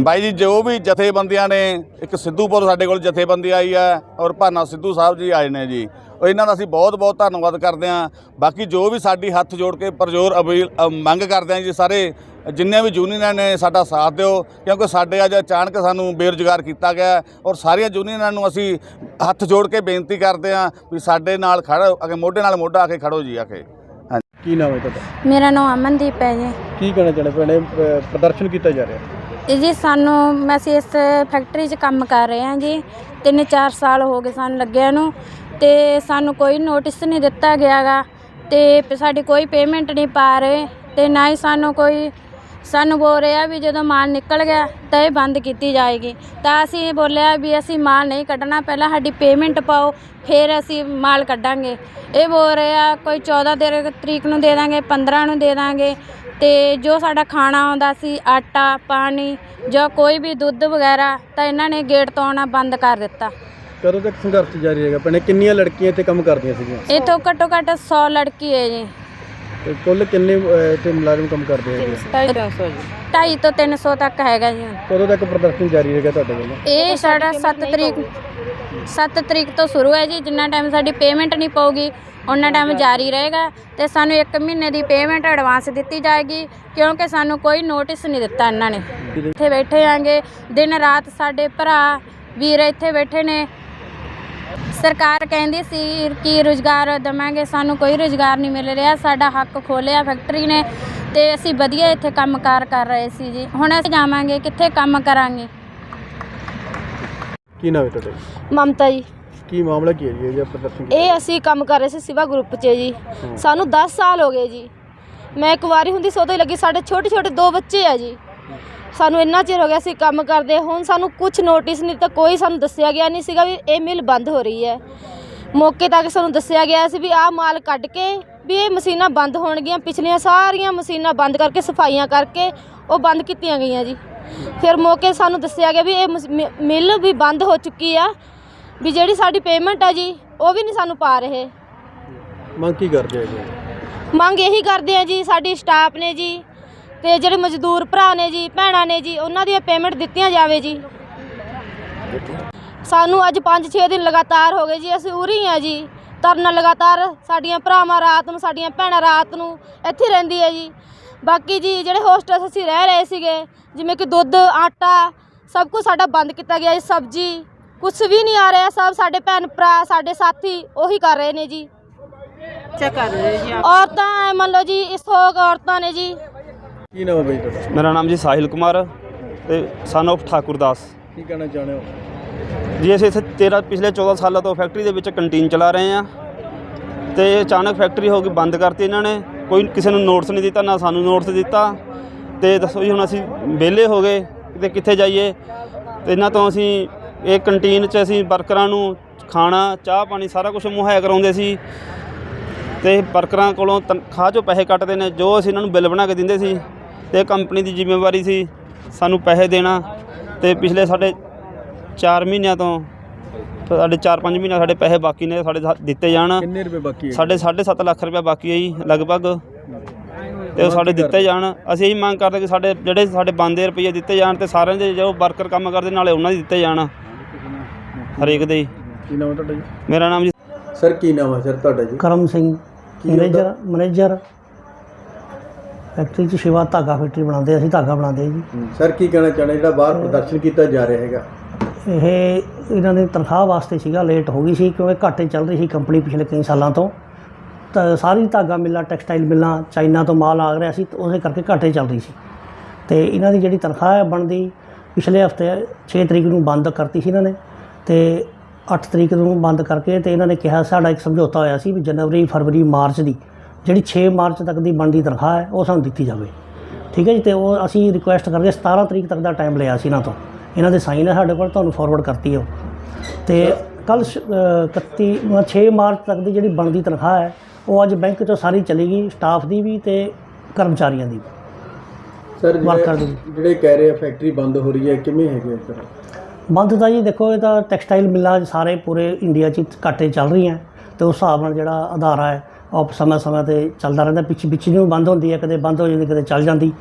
ਬਾਈ ਜੀ ਜੋ ਵੀ ਜਥੇਬੰਦੀਆਂ ਨੇ ਇੱਕ ਸਿੱਧੂਪੁਰ ਸਾਡੇ ਕੋਲ ਜਥੇਬੰਦੀ ਆਈ ਹੈ ਔਰ ਭਾਨਾ ਸਿੱਧੂ ਸਾਹਿਬ ਜੀ ਆਏ ਨੇ ਜੀ। ਉਹ ਇਹਨਾਂ ਦਾ ਅਸੀਂ ਬਹੁਤ ਬਹੁਤ ਧੰਨਵਾਦ ਕਰਦੇ ਹਾਂ। ਬਾਕੀ ਜੋ ਵੀ ਸਾਡੀ ਹੱਥ ਜੋੜ ਕੇ ਪ੍ਰਜੋਰ ਅਪੀਲ ਮੰਗ ਕਰਦੇ ਹਾਂ ਜੀ ਸਾਰੇ ਜਿੰਨੇ ਵੀ ਯੂਨੀਅਨਾਂ ਨੇ ਸਾਡਾ ਸਾਥ ਦਿਓ ਕਿਉਂਕਿ ਸਾਡੇ ਅੱਜ ਅਚਾਨਕ ਸਾਨੂੰ ਬੇਰੁਜ਼ਗਾਰ ਕੀਤਾ ਗਿਆ ਔਰ ਸਾਰੀਆਂ ਯੂਨੀਅਨਾਂ ਨੂੰ ਅਸੀਂ ਹੱਥ ਜੋੜ ਕੇ ਬੇਨਤੀ ਕਰਦੇ ਹਾਂ ਵੀ ਸਾਡੇ ਨਾਲ ਖੜੋ ਅਗੇ ਮੋਢੇ ਨਾਲ ਮੋਢਾ ਆ ਕੇ ਖੜੋ ਜੀ ਆ ਕੇ। ਹਾਂਜੀ। ਕੀ ਨਾਮ ਹੈ ਤੁਹਾਡਾ? ਮੇਰਾ ਨਾਮ ਅਮਨਦੀਪ ਹੈ ਜੀ। ਕੀ ਕਹਿਣਾ ਚਾਹੁੰਦੇ ਭੈਣੇ ਪ੍ਰਦਰਸ਼ਨ ਕੀਤਾ ਜਾ ਰਿਹਾ। ਜੀ ਸਾਨੂੰ ਅਸੀਂ ਇਸ ਫੈਕਟਰੀ 'ਚ ਕੰਮ ਕਰ ਰਹੇ ਹਾਂ ਜੀ। ਤਿੰਨ ਚਾਰ ਸਾਲ ਹੋ ਗਏ ਸਾਨੂੰ ਲੱਗਿਆ ਨੂੰ। ਅਤੇ ਸਾਨੂੰ ਕੋਈ ਨੋਟਿਸ ਨਹੀਂ ਦਿੱਤਾ ਗਿਆ ਗਾ ਅਤੇ ਸਾਡੀ ਕੋਈ ਪੇਮੈਂਟ ਨਹੀਂ ਪਾ ਰਹੇ। ਅਤੇ ਨਾ ਹੀ ਸਾਨੂੰ ਕੋਈ, ਸਾਨੂੰ ਬੋਲ ਰਿਹਾ ਵੀ ਜਦੋਂ ਮਾਲ ਨਿਕਲ ਗਿਆ, ਤਾਂ ਇਹ ਬੰਦ ਕੀਤੀ ਜਾਏਗੀ। ਤਾਂ ਅਸੀਂ ਬੋਲਿਆ ਵੀ ਅਸੀਂ ਮਾਲ ਨਹੀਂ ਕੱਢਣਾ, ਪਹਿਲਾਂ ਸਾਡੀ ਪੇਮੈਂਟ ਪਾਓ, ਫਿਰ ਅਸੀਂ ਮਾਲ ਕੱਢਾਂਗੇ। ਇਹ ਬੋਲ ਰਿਹਾ, ਕੋਈ 14 ਦੇ ਤਰੀਕ ਨੂੰ ਦੇ ਦਾਂਗੇ 15 ਨੂੰ ਦੇ ਦਾਂਗੇ। ਤੇ ਜੋ ਸਾਡਾ ਖਾਣਾ ਆਉਂਦਾ ਸੀ ਆਟਾ ਪਾਣੀ ਜਾਂ ਕੋਈ ਵੀ ਦੁੱਧ ਵਗੈਰਾ ਤਾਂ ਇਹਨਾਂ ਨੇ ਗੇਟ ਤੋਂ ਆਉਣਾ ਬੰਦ ਕਰ ਦਿੱਤਾ। ਕਦੋਂ ਤੱਕ ਸੰਘਰਸ਼ ਜਾਰੀ ਰਹੇਗਾ ਭੈਣੇ ਕਿੰਨੀਆਂ ਲੜਕੀਆਂ ਇੱਥੇ ਕੰਮ ਕਰਦੀਆਂ ਸੀਗੀਆਂ? ਇਥੋਂ ਘੱਟੋ ਘੱਟ 100 ਲੜਕੀ ਹੈ ਜੀ। ਤੇ ਕੁੱਲ ਕਿੰਨੇ ਇੱਥੇ ਮੁਲਾਜ਼ਮ ਕੰਮ ਕਰਦੇ ਹੈਗੇ? 250 ਤੋਂ 300 ਤੱਕ ਹੈਗਾ ਜੀ। ਕਦੋਂ ਤੱਕ ਪ੍ਰਦਰਸ਼ਨ ਜਾਰੀ ਰਹੇਗਾ ਤੁਹਾਡੇ ਵੱਲੋਂ? ਇਹ ਸਾਡਾ 7 ਤਰੀਕ 7 ਤਰੀਕ ਤੋਂ ਸ਼ੁਰੂ ਹੈ ਜੀ। ਜਿੰਨਾ ਟਾਈਮ ਸਾਡੀ ਪੇਮੈਂਟ ਨਹੀਂ ਪਾਉਗੀ ਉਹਨਾਂ ਟਾਈਮ ਜਾਰੀ ਰਹੇਗਾ ਤੇ ਸਾਨੂੰ 1 ਮਹੀਨੇ ਦੀ ਪੇਮੈਂਟ ਐਡਵਾਂਸ ਦਿੱਤੀ ਜਾਏਗੀ ਕਿਉਂਕਿ ਸਾਨੂੰ ਕੋਈ ਨੋਟਿਸ ਨਹੀਂ ਦਿੱਤਾ ਇਹਨਾਂ ਨੇ। ਇੱਥੇ ਬੈਠੇ ਆਂਗੇ ਦਿਨ ਰਾਤ ਸਾਡੇ ਭਰਾ ਵੀਰ ਇੱਥੇ ਬੈਠੇ ਨੇ। ਸਰਕਾਰ ਕਹਿੰਦੀ ਸੀ ਕਿ ਰੁਜ਼ਗਾਰ ਦਵਾਂਗੇ ਸਾਨੂੰ ਕੋਈ ਰੁਜ਼ਗਾਰ ਨਹੀਂ ਮਿਲ ਰਿਹਾ ਸਾਡਾ ਹੱਕ ਖੋਲਿਆ ਫੈਕਟਰੀ ਨੇ ਤੇ ਅਸੀਂ ਵਧੀਆ ਇੱਥੇ ਕੰਮਕਾਰ ਕਰ ਰਹੇ ਸੀ ਜੀ। ਹੁਣ ਅਸੀਂ ਜਾਵਾਂਗੇ ਕਿੱਥੇ ਕੰਮ ਕਰਾਂਗੇ? ਕੀ ਨਾਮ ਹੈ ਤੁਹਾਡਾ? ਮਮਤਾ ਜੀ। ਕੀ ਮਾਮਲਾ ਕੀ ਹੈ ਜੀ? ਇਹ ਜਿਹੜਾ ਪ੍ਰਦਰਸ਼ਨ ਕੀਤਾ? ਇਹ ਅਸੀਂ ਕੰਮ ਕਰ ਰਹੇ ਸੀ ਸਿਵਾ ਗਰੁੱਪ 'ਚ ਜੀ। ਸਾਨੂੰ 10 ਸਾਲ ਹੋ ਗਏ ਜੀ। ਮੈਂ ਕੁਵਾਰੀ ਹੁੰਦੀ ਸੋਤੇ ਲੱਗੀ। ਸਾਡੇ ਛੋਟੇ ਛੋਟੇ ਦੋ ਬੱਚੇ ਆ ਜੀ। ਸਾਨੂੰ ਇੰਨਾ ਚਿਰ ਹੋ ਗਿਆ ਸੀ ਕੰਮ ਕਰਦੇ। ਹੁਣ ਸਾਨੂੰ ਕੁਝ ਨੋਟਿਸ ਨਹੀਂ ਤਾਂ ਕੋਈ ਸਾਨੂੰ ਦੱਸਿਆ ਗਿਆ ਨਹੀਂ ਸੀਗਾ ਵੀ ਇਹ ਮਿਲ ਬੰਦ ਹੋ ਰਹੀ ਹੈ। ਮੌਕੇ ਤੱਕ ਸਾਨੂੰ ਦੱਸਿਆ ਗਿਆ ਸੀ ਵੀ ਆਹ ਮਾਲ ਕੱਢ ਕੇ ਵੀ ਇਹ ਮਸ਼ੀਨਾਂ ਬੰਦ ਹੋਣਗੀਆਂ। ਪਿਛਲੀਆਂ ਸਾਰੀਆਂ ਮਸ਼ੀਨਾਂ ਬੰਦ ਕਰਕੇ ਸਫਾਈਆਂ ਕਰਕੇ ਉਹ ਬੰਦ ਕੀਤੀਆਂ ਗਈਆਂ ਜੀ। ਫਿਰ ਮੌਕੇ ਸਾਨੂੰ ਦੱਸਿਆ ਗਿਆ ਵੀ ਇਹ ਮਸ- ਮਿ- ਮਿੱਲ ਵੀ ਬੰਦ ਹੋ ਚੁੱਕੀ ਆ। ਵੀ ਜਿਹੜੀ ਸਾਡੀ ਪੇਮੈਂਟ ਆ ਜੀ ਉਹ ਵੀ ਨਹੀਂ ਸਾਨੂੰ ਪਾ ਰਹੇ। ਮੰਗ ਕੀ ਕਰਦੇ ਹੈਗੇ ਮੰਗ ਇਹੀ ਕਰਦੇ ਆ ਜੀ ਸਾਡੀ ਸਟਾਫ ਨੇ ਜੀ ਤੇ ਜਿਹੜੇ ਮਜ਼ਦੂਰ ਭਰਾ ਨੇ ਜੀ ਭੈਣਾਂ ਨੇ ਜੀ ਉਹਨਾਂ ਦੀਆਂ ਪੇਮੈਂਟ ਦਿੱਤੀਆਂ ਜਾਵੇ ਜੀ। ਸਾਨੂੰ ਅੱਜ 5-6 ਦਿਨ ਲਗਾਤਾਰ ਹੋ ਗਏ ਜੀ ਅਸੀਂ ਉਰੀ ਆ ਜੀ। ਤਰਨਾ ਲਗਾਤਾਰ ਸਾਡੀਆਂ ਭਰਾਵਾਂ ਰਾਤ ਨੂੰ ਸਾਡੀਆਂ ਭੈਣਾਂ ਰਾਤ ਨੂੰ ਇੱਥੇ ਰਹਿੰਦੀ ਹੈ ਜੀ। ਬਾਕੀ ਜੀ ਜਿਹੜੇ ਹੋਸਟਲ ਅਸੀਂ ਰਹਿ ਰਹੇ ਸੀਗੇ ਜਿਵੇਂ ਕਿ ਦੁੱਧ ਆਟਾ ਸਭ ਕੁਝ ਸਾਡਾ ਬੰਦ ਕੀਤਾ ਗਿਆ ਜੀ ਸਬਜ਼ੀ ਕੁਝ ਵੀ ਨਹੀਂ ਆ ਰਿਹਾ ਸਭ ਸਾਡੇ ਭੈਣ ਭਰਾ ਸਾਡੇ ਸਾਥੀ ਉਹੀ ਕਰ ਰਹੇ ਨੇ ਜੀ। ਔਰਤਾਂ ਐ ਮੰਨ ਲਓ ਜੀ ਇਸ ਤੋਂ ਔਰਤਾਂ ਨੇ ਜੀ। ਕੀ ਨਾਮ ਹੈ ਬਈ ਤੁਹਾਡਾ? ਮੇਰਾ ਨਾਮ ਜੀ ਸਾਹਿਲ ਕੁਮਾਰ ਤੇ ਸਨ of ਠਾਕੁਰਦਾਸ ਕੀ ਕਹਿਣਾ ਚਾਹੁੰਦੇ ਹੋ? ਜੀ ਅਸੀਂ ਇੱਥੇ 13 ਪਿਛਲੇ 14 ਸਾਲਾਂ ਤੋਂ ਫੈਕਟਰੀ ਦੇ ਵਿੱਚ ਕੰਟੀਨ ਚਲਾ ਰਹੇ ਹਾਂ। ਤੇ ਅਚਾਨਕ ਫੈਕਟਰੀ ਹੋ ਗਈ ਬੰਦ ਕਰਤੀ ਇਹਨਾਂ ਨੇ। ਕੋਈ ਕਿਸੇ ਨੂੰ ਨੋਟਿਸ ਨਹੀਂ ਦਿੱਤਾ ਨਾ ਸਾਨੂੰ ਨੋਟਿਸ ਦਿੱਤਾ। ਤੇ ਦੱਸੋ ਜੀ ਹੁਣ ਅਸੀਂ ਵਿਹਲੇ ਹੋ ਗਏ ਕਿਤੇ ਕਿੱਥੇ ਜਾਈਏ? ਤੇ ਇਹਨਾਂ ਤੋਂ ਅਸੀਂ ਇਹ ਕੰਟੀਨ 'ਚ ਅਸੀਂ ਵਰਕਰਾਂ ਨੂੰ ਖਾਣਾ ਚਾਹ ਪਾਣੀ ਸਾਰਾ ਕੁਝ ਮੁਹੱਈਆ ਕਰਾਉਂਦੇ ਸੀ। ਤੇ ਵਰਕਰਾਂ ਕੋਲੋਂ ਤਨਖਾਹ 'ਚੋਂ ਪੈਸੇ ਕੱਟਦੇ ਨੇ ਜੋ ਅਸੀਂ ਇਹਨਾਂ ਨੂੰ ਬਿੱਲ ਬਣਾ ਕੇ ਦਿੰਦੇ ਸੀ। ਤੇ ਕੰਪਨੀ ਦੀ ਜ਼ਿੰਮੇਵਾਰੀ ਸੀ ਸਾਨੂੰ ਪੈਸੇ ਦੇਣਾ। ਤੇ ਪਿਛਲੇ ਸਾਡੇ 4 ਮਹੀਨਿਆਂ ਤੋਂ ਸਾਡੇ 4-5 ਮਹੀਨੇ ਸਾਡੇ ਪੈਸੇ ਬਾਕੀ ਨੇ ਸਾਡੇ ਦਿੱਤੇ ਜਾਣ। ਕਿੰਨੇ ਰੁਪਏ ਬਾਕੀ ਹੈ ਸਾਡੇ 7.5 ਲੱਖ ਰੁਪਏ ਬਾਕੀ ਹੈ ਜੀ ਲਗਭਗ। ਤੇ ਉਹ ਸਾਡੇ ਦਿੱਤੇ ਜਾਣ। ਅਸੀਂ ਇਹੀ ਮੰਗ ਕਰਦੇ ਕਿ ਸਾਡੇ ਜਿਹੜੇ ਸਾਡੇ ਬੰਦੇ ਰੁਪਏ ਦਿੱਤੇ ਜਾਣ ਤੇ ਸਾਰਿਆਂ ਦੇ ਜੋ ਵਰਕਰ ਕੰਮ ਕਰਦੇ ਨਾਲੇ ਉਹਨਾਂ ਦੇ ਦਿੱਤੇ ਜਾਣ। ਹਰੇਕ ਦੇ ਹੀ। ਕੀ ਨਾਮ ਹੈ ਤੁਹਾਡਾ ਜੀ? ਮੇਰਾ ਨਾਮ ਜੀ ਸਰ ਕੀ ਨਾਮ ਹੈ ਸਰ ਤੁਹਾਡਾ ਜੀ? ਕਰਮ ਸਿੰਘ ਕੀ ਹੁੰਦਾ? Manager manager. ਫੈਕਟਰੀ 'ਚ ਸ਼ਿਵਾ ਧਾਗਾ ਫੈਕਟਰੀ ਬਣਾਉਂਦੇ ਅਸੀਂ ਧਾਗਾ ਬਣਾਉਂਦੇ ਜੀ। ਸਰ ਕੀ ਕਹਿਣਾ ਚਾਹੁੰਦੇ? ਜਿਹੜਾ ਬਾਹਰ ਪ੍ਰਦਰਸ਼ਨ ਕੀਤਾ ਜਾ ਰਿਹਾ ਹੈਗਾ। ਇਹ ਇਹਨਾਂ ਦੀ ਤਨਖਾਹ ਵਾਸਤੇ ਸੀਗਾ ਲੇਟ ਹੋ ਗਈ ਸੀ ਕਿਉਂਕਿ ਘਾਟੇ ਚੱਲ ਰਹੀ ਸੀ ਕੰਪਨੀ ਪਿਛਲੇ ਕਈ ਸਾਲਾਂ ਤੋਂ। ਤਾਂ ਸਾਰੀ ਧਾਗਾ ਮਿੱਲਾਂ ਟੈਕਸਟਾਈਲ ਮਿੱਲਾਂ ਚਾਈਨਾ ਤੋਂ ਮਾਲ ਆ ਰਿਹਾ ਸੀ ਤੇ ਉਹਦੇ ਕਰਕੇ ਘਾਟੇ ਚੱਲ ਰਹੀ ਸੀ। ਤੇ ਇਹਨਾਂ ਦੀ ਜਿਹੜੀ ਤਨਖਾਹ ਹੈ ਬਣਦੀ ਪਿਛਲੇ ਹਫ਼ਤੇ 6 ਤਰੀਕ ਨੂੰ ਬੰਦ ਕਰਤੀ ਸੀ ਇਹਨਾਂ ਨੇ। ਤੇ 8 ਤਰੀਕ ਨੂੰ ਬੰਦ ਕਰਕੇ ਤੇ ਇਹਨਾਂ ਨੇ ਕਿਹਾ ਸਾਡਾ ਇੱਕ ਸਮਝੌਤਾ ਹੋਇਆ ਸੀ ਵੀ ਜਨਵਰੀ ਫਰਵਰੀ ਮਾਰਚ ਦੀ ਜਿਹੜੀ 6 ਮਾਰਚ ਤੱਕ ਦੀ ਬਣਦੀ ਤਨਖਾਹ ਹੈ ਉਹ ਸਾਨੂੰ ਦਿੱਤੀ ਜਾਵੇ। ਠੀਕ ਹੈ ਜੀ? ਤੇ ਉਹ ਅਸੀਂ ਰਿਕੁਐਸਟ ਕਰਕੇ 17 ਤਰੀਕ ਤੱਕ ਦਾ ਟਾਈਮ ਲਿਆ ਸੀ ਇਹਨਾਂ ਤੋਂ। ਇਹਨਾਂ ਦੇ ਸਾਈਨ ਹੈ ਸਾਡੇ ਕੋਲ ਤੁਹਾਨੂੰ ਫਾਰਵਰਡ ਕਰਤੀ ਹੈ ਉਹ। ਤੇ ਕੱਲ 31 ਅ, 6 ਮਾਰਚ ਤੱਕ ਦੀ ਜਿਹੜੀ ਬਣਦੀ ਤਨਖਾਹ ਹੈ ਉਹ ਅੱਜ ਬੈਂਕ ਚੋਂ ਸਾਰੀ ਚਲੀ ਗਈ ਸਟਾਫ ਦੀ ਵੀ ਤੇ ਕਰਮਚਾਰੀਆਂ ਦੀ ਸਰ। ਜਿਹੜੇ ਕਹਿ ਰਹੇ ਆ ਫੈਕਟਰੀ ਬੰਦ ਹੋ ਰਹੀ ਹੈ ਕਿਵੇਂ ਹੈਗੇ ਸਰ? ਬੰਦ ਤਾਂ ਜੀ ਦੇਖੋ ਇਹ ਤਾਂ ਟੈਕਸਟਾਈਲ ਮਿੱਲਾਂ ਸਾਰੇ ਪੂਰੇ ਇੰਡੀਆ 'ਚ ਘਾਟੇ ਚੱਲ ਰਹੀਆਂ। ਤੇ ਉਸ ਹਿਸਾਬ ਨਾਲ ਜਿਹੜਾ ਅਦਾਰਾ ਹੈ ਉਹ ਸਮੇਂ ਸਮੇਂ ਤੇ ਚੱਲਦਾ ਰਹਿੰਦਾ। ਪਿੱਛੇ ਪਿੱਛੇ ਨੂੰ ਬੰਦ ਹੁੰਦੀ ਹੈ ਕਦੇ ਬੰਦ ਹੋ ਜਾਂਦੀ ਕਦੇ ਚੱਲ ਜਾਂਦੀ।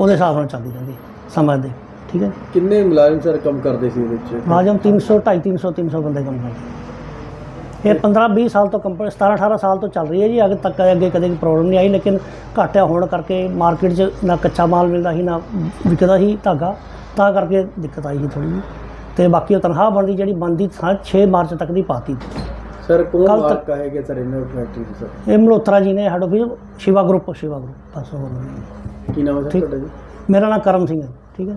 ਉਹਦੇ ਹਿਸਾਬ ਨਾਲ ਚੱਲਦੀ ਰਹਿੰਦੀ ਸਮੇਂ ਦੇ। ਠੀਕ ਹੈ ਕਿੰਨੇ ਮੁਲਾਜ਼ਮ ਸਰ ਕੰਮ ਕਰਦੇ ਸੀ ਇਹਦੇ ਵਿੱਚ ਮੁਲਾਜ਼ਮ 300 250 300 300 ਬੰਦੇ ਕੰਮ ਕਰਦੇ ਇਹ 15 20 ਸਾਲ ਤੋਂ ਕੰਪਨੀ 17 18 ਸਾਲ ਤੋਂ ਚੱਲ ਰਹੀ ਹੈ ਜੀ। ਅੱਗੇ ਤੱਕ ਅੱਗੇ ਕਦੇ ਕੋਈ ਪ੍ਰੋਬਲਮ ਨਹੀਂ ਆਈ ਲੇਕਿਨ ਘਾਟਾ ਹੋਣ ਕਰਕੇ ਮਾਰਕੀਟ 'ਚ ਨਾ ਕੱਚਾ ਮਾਲ ਮਿਲਦਾ ਸੀ ਨਾ ਵਿਕਦਾ ਸੀ ਧਾਗਾ। ਤਾਂ ਕਰਕੇ ਦਿੱਕਤ ਆਈ ਸੀ ਥੋੜੀ ਜਿਹੀ। ਤੇ ਬਾਕੀ ਉਹ ਤਨਖਾਹ ਬਣਦੀ ਜਿਹੜੀ ਬਣਦੀ ਥਾਂ 6 ਮਾਰਚ ਤੱਕ ਦੀ ਪਾਤੀ ਸਰ ਕੌਣ ਕੱਲ੍ਹ ਤੱਕ- ਮਾਲਕ ਸਰ ਇਹਨਾਂ ਫੈਕਟਰੀ ਦੇ ਸਰ ਇਹ ਮਲਹੋਤਰਾ ਜੀ ਨੇ head office Shiva group Shiva group ਬਸ ਹੋਰ ਨਹੀਂ। ਕੀ ਨਾਮ ਹੈ ਸਰ ਠੀਕ। ਤੁਹਾਡਾ ਜੀ ਮੇਰਾ ਨਾਮ ਕਰਮ ਸਿੰਘ ਹੈ ਠੀਕ ਹੈ